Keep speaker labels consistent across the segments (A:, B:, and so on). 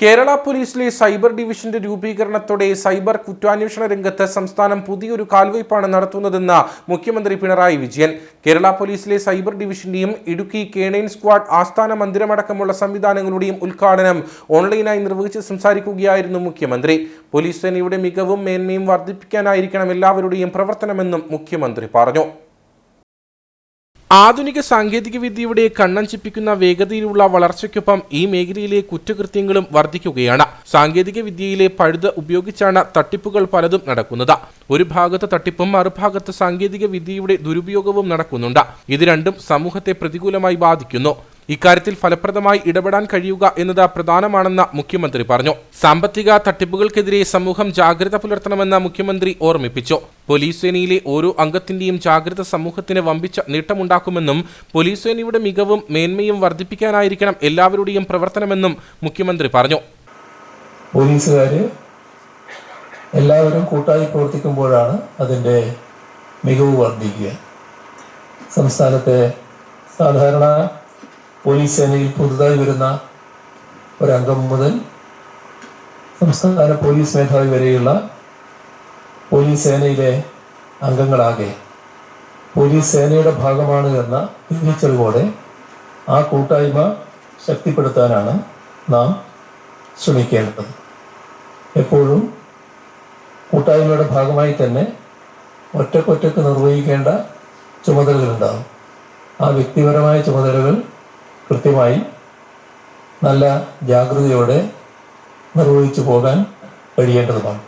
A: കേരള പോലീസിലെ സൈബർ ഡിവിഷന്റെ രൂപീകരണത്തോടെ സൈബർ കുറ്റാന്വേഷണ രംഗത്ത് സംസ്ഥാനം പുതിയൊരു കാൽവയ്പാണ് നടത്തുന്നതെന്ന് മുഖ്യമന്ത്രി പിണറായി വിജയൻ. കേരള പോലീസിലെ സൈബർ ഡിവിഷന്റെയും ഇടുക്കി കേണൈൻ സ്ക്വാഡ് ആസ്ഥാന മന്ദിരമടക്കമുള്ള സംവിധാനങ്ങളുടെയും ഉദ്ഘാടനം ഓൺലൈനായി നിർവഹിച്ച് സംസാരിക്കുകയായിരുന്നു മുഖ്യമന്ത്രി. പോലീസ് സേനയുടെ മികവും മേന്മയും വർദ്ധിപ്പിക്കാനായിരിക്കണം എല്ലാവരുടെയും പ്രവർത്തനമെന്നും മുഖ്യമന്ത്രി പറഞ്ഞു. ആധുനിക സാങ്കേതിക വിദ്യയുടെ കണ്ണഞ്ചിപ്പിക്കുന്ന വേഗതയിലുള്ള വളർച്ചയ്ക്കൊപ്പം ഈ മേഖലയിലെ കുറ്റകൃത്യങ്ങളും വർദ്ധിക്കുകയാണ്. സാങ്കേതിക വിദ്യയിലെ പഴുത് ഉപയോഗിച്ചാണ് തട്ടിപ്പുകൾ പലതും നടക്കുന്നത്. ഒരു ഭാഗത്ത് തട്ടിപ്പും മറുഭാഗത്ത് സാങ്കേതിക വിദ്യയുടെ ദുരുപയോഗവും നടക്കുന്നുണ്ട്. ഇത് രണ്ടും സമൂഹത്തെ പ്രതികൂലമായി ബാധിക്കുന്നു. ഇക്കാര്യത്തിൽ ഫലപ്രദമായി ഇടപെടാൻ കഴിയുക എന്നത് പ്രധാനമാണെന്ന് മുഖ്യമന്ത്രി പറഞ്ഞു. സാമ്പത്തിക തട്ടിപ്പുകൾക്കെതിരെ സമൂഹം ജാഗ്രത പുലർത്തണമെന്ന് മുഖ്യമന്ത്രി ഓർമ്മിപ്പിച്ചു. പോലീസ് സേനയിലെ ഓരോ അംഗത്തിന്റെയും ജാഗ്രത സമൂഹത്തിന് വമ്പിച്ച നേട്ടമുണ്ടാക്കുമെന്നും പോലീസ് സേനയുടെ മികവും മേന്മയും വർദ്ധിപ്പിക്കാനായിരിക്കണം എല്ലാവരുടെയും പ്രവർത്തനമെന്നും മുഖ്യമന്ത്രി പറഞ്ഞു.
B: പോലീസുകാർ എല്ലാവരും കൂട്ടായി പ്രവർത്തിക്കുമ്പോഴാണ് അതിന്റെ മികവ് വർദ്ധിക്കുക. സംസ്ഥാനത്തെ സാധാരണ പോലീസ് സേനയിൽ പുതുതായി വരുന്ന ഒരംഗം മുതൽ സംസ്ഥാന പോലീസ് മേധാവി വരെയുള്ള പോലീസ് സേനയിലെ അംഗങ്ങളാകെ പോലീസ് സേനയുടെ ഭാഗമാണ് എന്ന തിരിച്ചറിവോടെ ആ കൂട്ടായ്മ ശക്തിപ്പെടുത്താനാണ് നാം ശ്രമിക്കേണ്ടത്. എപ്പോഴും കൂട്ടായ്മയുടെ ഭാഗമായി തന്നെ ഒറ്റക്കൊറ്റക്ക് നിർവഹിക്കേണ്ട ചുമതലകളുണ്ടാകും. ആ വ്യക്തിപരമായ ചുമതലകൾ കൃത്യമായി നല്ല ജാഗ്രതയോടെ നിർവഹിച്ചു പോകാൻ കഴിയേണ്ടതുമാണ്.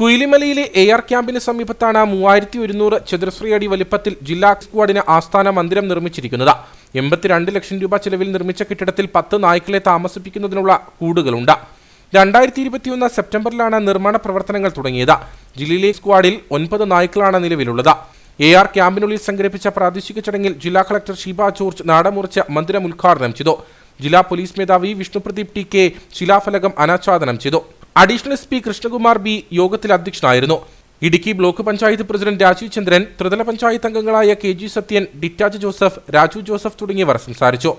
A: കുയിലിമലയിലെ എയർ ക്യാമ്പിന് സമീപത്താണ് മൂവായിരത്തി ഒരുന്നൂറ് ചതുരശ്രീ അടി വലിപ്പത്തിൽ ജില്ലാ സ്ക്വാഡിന് ആസ്ഥാന മന്ദിരം നിർമ്മിച്ചിരിക്കുന്നത്. എൺപത്തിരണ്ട് ലക്ഷം രൂപ ചെലവിൽ നിർമ്മിച്ച കെട്ടിടത്തിൽ പത്ത് നായ്ക്കളെ താമസിപ്പിക്കുന്നതിനുള്ള കൂടുകളുണ്ട്. രണ്ടായിരത്തി ഇരുപത്തിയൊന്ന് സെപ്റ്റംബറിലാണ് നിർമ്മാണ പ്രവർത്തനങ്ങൾ തുടങ്ങിയത്. ജില്ലയിലെ സ്ക്വാഡിൽ ഒൻപത് നായ്ക്കളാണ് നിലവിലുള്ളത്. എ ആർ ക്യാമ്പിനുള്ളിൽ സംഘടിപ്പിച്ച പ്രാദേശിക ചടങ്ങിൽ ജില്ലാ കളക്ടർ ഷീബ ജോർജ് നാടമുറിച്ച് മന്ദിരം ഉദ്ഘാടനം ചെയ്തു. ജില്ലാ പോലീസ് മേധാവി വിഷ്ണുപ്രദീപ് ടി കെ ശിലാഫലകം അനാച്ഛാദനം ചെയ്തു. Additional S P Krishnakumar B യോഗത്തിൽ അധ്യക്ഷനായിരുന്നു. ഇടുക്കി ബ്ലോക്ക് പഞ്ചായത്ത് പ്രസിഡന്റ് രാജീവ് ചന്ദ്രൻ ത്രിതല പഞ്ചായത്ത് അംഗങ്ങളായ K G Sathyan Dittaj Joseph Raju Joseph തുടങ്ങിയവർ സംസാരിച്ചു.